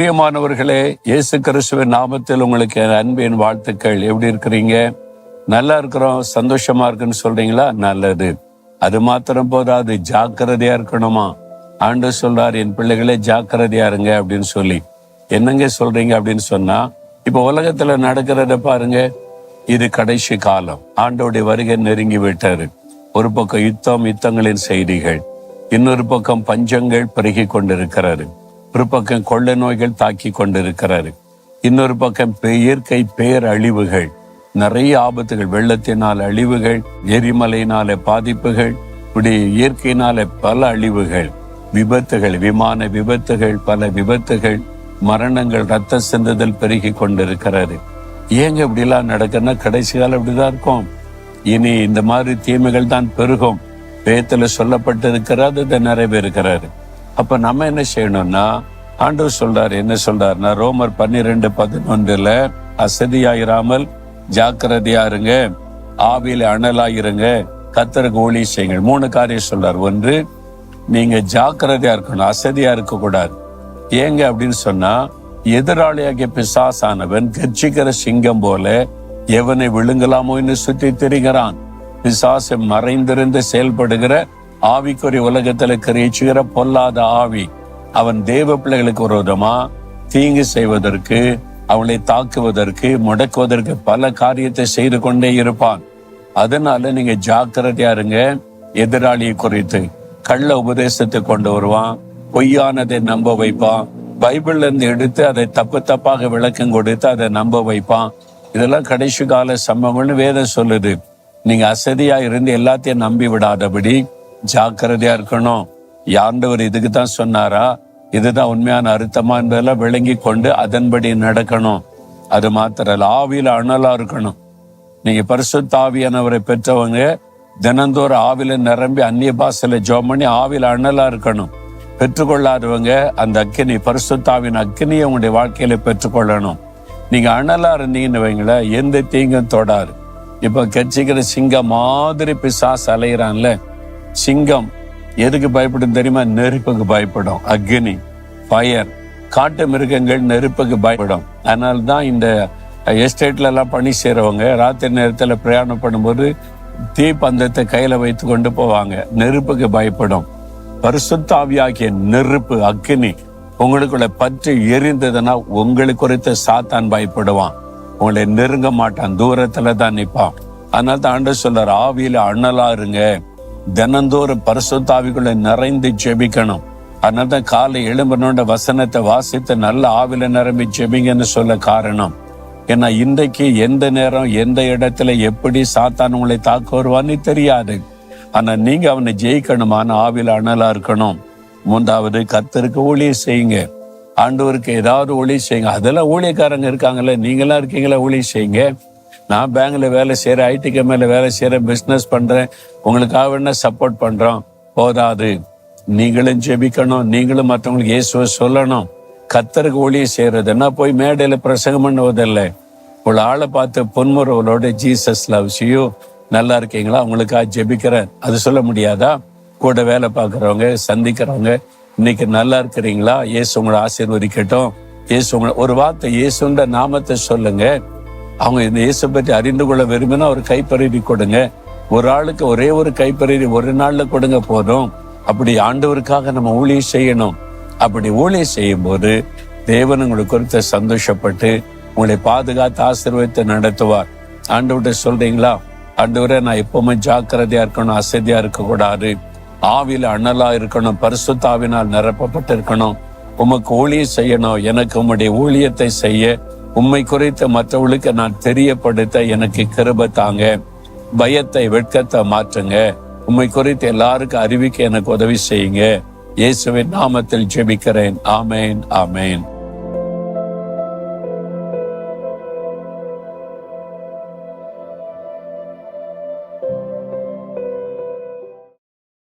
பிரியமானவர்களே இயேசு கிறிஸ்துவின் நாமத்தில் உங்களுக்கு என் அன்பின் வாழ்த்துக்கள். எப்படி இருக்கிறீங்க? நல்லா இருக்கிறோம் சந்தோஷமா இருக்குன்னு சொல்றீங்களா? நல்லது. அது மாத்திரம் போதாது ஜாக்கிரதையா இருக்கணுமா? ஆண்டு சொல்றாரு என் பிள்ளைகளே ஜாக்கிரதையா இருங்க அப்படின்னு சொல்லி. என்னங்க சொல்றீங்க அப்படின்னு சொன்னா இப்ப உலகத்துல நடக்கிறத பாருங்க. இது கடைசி காலம். ஆண்டோடைய வருகை நெருங்கி விட்டாரு. ஒரு பக்கம் யுத்தம் யுத்தங்களின் செய்திகள். இன்னொரு பக்கம் பஞ்சங்கள் பெருகி கொண்டிருக்கிறாரு ஒரு பக்கம் கொள்ளை நோய்கள் தாக்கி கொண்டிருக்கிறாரு இன்னொரு பக்கம் இயற்கை பேரழிவுகள். நிறைய ஆபத்துகள் வெள்ளத்தினால் அழிவுகள் எரிமலையினால பாதிப்புகள் இப்படி இயற்கையினால பல அழிவுகள். விபத்துகள் விமான விபத்துகள் பல விபத்துகள் மரணங்கள் ரத்த சிந்துதல் பெருகி கொண்டிருக்கிறது. ஏங்க இப்படிலாம் நடக்குன்னா கடைசி காலம் இப்படிதான் இருக்கும். இனி இந்த மாதிரி தீமைகள் தான் பெருகும். பேத்துல சொல்லப்பட்டிருக்கிறது இதை நிறைவேறுகிறாரு அப்ப நம்ம என்ன செய்யணும்னா ஆண்டவர் சொல்றாரு என்ன சொல்றாருன்னா ரோமர் பன்னிரெண்டு பதினொன்றுல அசதியாயிராமல் ஜாக்கிரதையா இருங்க ஆவியில அனலாயிருங்க கத்தருக்கு ஊழி செய்யுங்கள். மூணு காரியம் சொல்றார். ஒன்று நீங்க ஜாக்கிரதையா இருக்கணும் அசதியா இருக்க கூடாது ஏங்க அப்படின்னு சொன்னா எதிராளியாகிய பிசாசானவன் கர்ச்சிக்கிற சிங்கம் போல எவனை விழுங்கலாமோன்னு சுற்றி திரிகிறான். பிசாசு மறைந்திருந்து செயல்படுகிற ஆவிக்குரிய உலகத்துல கிரியச்சுகிற பொல்லாத ஆவி. அவன் தேவ பிள்ளைகளுக்கு விரோதமா தீங்கு செய்வதற்கு அவளை தாக்குவதற்கு முடக்குவதற்கு பல காரியத்தை செய்து கொண்டே இருப்பான். அதனால நீங்க ஜாக்கிரதையா இருங்க. எதிராளியை குறித்து கள்ள உபதேசத்தை கொண்டு வருவான். பொய்யானதை நம்ப வைப்பான். பைபிள்ல இருந்து எடுத்து அதை தப்பு தப்பாக விளக்கம் கொடுத்து அதை நம்ப வைப்பான். இதெல்லாம் கடைசி கால சம்பவங்கள்னு வேதம் சொல்லுது. நீங்க அசதியா இருந்து எல்லாத்தையும் நம்பி விடாதபடி ஜாக்கிரதையா இருக்கணும். யாண்டவர் இதுக்கு தான் சொன்னாரா? இதுதான் உண்மையான அர்த்தமா என்பதெல்லாம் விளங்கி கொண்டு அதன்படி நடக்கணும். அது மாத்திரல்ல ஆவியில அனலா இருக்கணும். நீங்க பரிசுத்த ஆவியானவரை பெற்றவங்க தினந்தோறும் ஆவில நிரம்பி அந்நிய பாசல ஜோம் பண்ணி ஆவில அனலா இருக்கணும். பெற்றுக்கொள்ளாதவங்க அந்த அக்கினி பரிசுத்தாவின் அக்கினியை உங்களுடைய வாழ்க்கையில பெற்றுக்கொள்ளணும். நீங்க அனலா இருந்தீங்கன்னு வைங்களேன் எந்த தீங்கும் தொடாது. இப்ப கட்சிக்கிற சிங்கம் மாதிரி பிசாஸ் அலையிறான்ல சிங்கம் எதுக்கு பயப்படும் தெரியுமா? நெருப்புக்கு பயப்படும். அக்னி ஃபயர் காட்டு மிருகங்கள் நெருப்புக்கு பயப்படும். அதனால தான் இந்த எஸ்டேட்ல எல்லாம் பணி செய்கிறவங்க ராத்திரி நேரத்துல பிரயாணம் பண்ணும்போது தீப்பந்தத்தை கையில வைத்து கொண்டு போவாங்க. நெருப்புக்கு பயப்படும். பரிசுத்தாவியாகிய நெருப்பு அக்னி உங்களுக்குள்ள பற்றி எரிந்ததுன்னா உங்களுக்கு குறித்து சாத்தான் பயப்படுவான். உங்களை நெருங்க மாட்டான். தூரத்துல தான் நிற்பான் அதனால தான் ஆண்டு சொல்றார் ஆவியில அண்ணலா இருங்க. தினந்தோறும் பரிசுத்தாவிக்குள்ள நிறைந்து ஜெபிக்கணும். அதனால தான் காலை எழும்பனோட வசனத்தை வாசித்து நல்ல ஆவில நிரம்பி ஜெபிங்கன்னு சொல்ல காரணம். ஏன்னா இன்றைக்கு எந்த நேரம் எந்த இடத்துல எப்படி சாத்தான் உங்களை தாக்க வருவான்னு தெரியாது. ஆனா நீங்க அவனை ஜெயிக்கணுமான ஆவில அனலா இருக்கணும். மூன்றாவது கத்தருக்கு ஊழிய செய்யுங்க. ஆண்டவருக்கு ஏதாவது ஒளி செய்யுங்க. அதெல்லாம் ஊழியக்காரங்க இருக்காங்கல்ல நீங்களாம் இருக்கீங்களா? ஊழிய செய்யுங்க. நான் பேங்க்ல வேலை செய்யறேன் ஐடி கம்பெனில வேலை செய்யறேன் பிசினஸ் பண்றேன். உங்களுக்காக என்ன சப்போர்ட் பண்றோம். போதாது. நீங்களும் ஜெபிக்கணும். நீங்களும் மற்றவங்களுக்கு இயேசுவை சொல்லணும். கத்தருக்கு ஊழியம் செய்யறதுன்னா போய் மேடையில பிரசங்கம் பண்ணுவதில்லை. ஒரு ஆளை பார்த்து பொன்முறவளோட ஜீசஸ் லவ்ஸ் யூ நல்லா இருக்கீங்களா? அவங்களுக்காக ஜெபிக்கிறேன். அது சொல்ல முடியாதா? கூட வேலை பார்க்குறவங்க சந்திக்கிறவங்க இன்னைக்கு நல்லா இருக்கிறீங்களா? இயேசு உங்களை ஆசீர்வதிக்கட்டும். இயேசு உங்களை ஒரு வார்த்தை இயேசுன்ற நாமத்தை சொல்லுங்க. அவங்க இந்த இயேசு பற்றி அறிந்து கொள்ள விரும்பினா ஒரு கைப்பறி கொடுங்க. ஒரு ஆளுக்கு ஒரே ஒரு கைப்பறி ஒரு நாள்ல கொடுங்க போதும். அப்படி ஆண்டவருக்காக நம்ம ஊழியம் செய்யணும். அப்படி ஊழியம் செய்யும் போது தேவன் உங்களுக்கு குறித்து சந்தோஷப்பட்டு உங்களை பாதுகாத்து ஆசீர்வதித்து நடத்துவார். ஆண்டவர்கிட்ட சொல்றீங்களா? ஆண்டவரே நான் எப்பவுமே ஜாக்கிரதையா இருக்கணும் அசதியா இருக்க கூடாது ஆவில அண்ணலா இருக்கணும் பரிசுத்தாவினால் நிரப்பப்பட்டு இருக்கணும் உமக்கு ஊழியம் செய்யணும் எனக்கு உம்முடைய ஊழியத்தை செய்ய உம்மை குறித்து மற்றவர்களுக்கு நான் தெரியப்படுத்த எனக்கு கிருப தாங்க. பயத்தை வெட்கத்தை மாற்றுங்க. உம்மை குறித்து எல்லாருக்கும் அறிவிக்க எனக்கு உதவி செய்யுங்க. இயேசுவின் நாமத்தில் ஜெபிக்கிறேன். ஆமேன் ஆமேன்.